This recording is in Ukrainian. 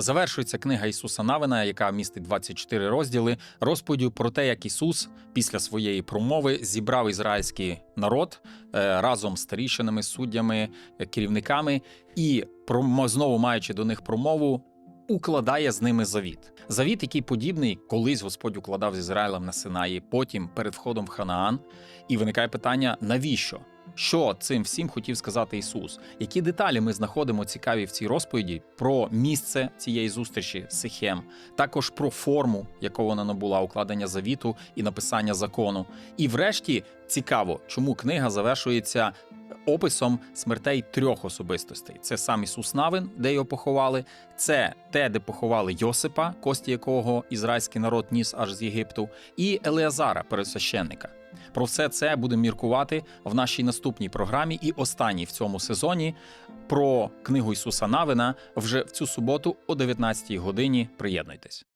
Завершується книга Ісуса Навина, яка містить 24 розділи, розповіддю про те, як Ісус після своєї промови зібрав ізраїльський народ е, разом з старішинами, суддями, е, керівниками, і знову маючи до них промову. Укладає з ними завіт. Завіт, який подібний, колись Господь укладав з Ізраїлем на Синаї, потім перед входом в Ханаан. І виникає питання: навіщо? Що цим всім хотів сказати Ісус? Які деталі ми знаходимо цікаві в цій розповіді про місце цієї зустрічі Сихем, також про форму, якого вона набула укладення завіту і написання закону. І врешті цікаво, чому книга завершується описом смертей трьох особистостей: це сам Ісус Навин, де його поховали, це те, де поховали Йосипа, кості якого ізраїльський народ ніс аж з Єгипту, і Елеазара, пересвященника. Про все це будемо міркувати в нашій наступній програмі і останній в цьому сезоні про книгу Ісуса Навина вже в цю суботу о 19 годині. Приєднуйтесь.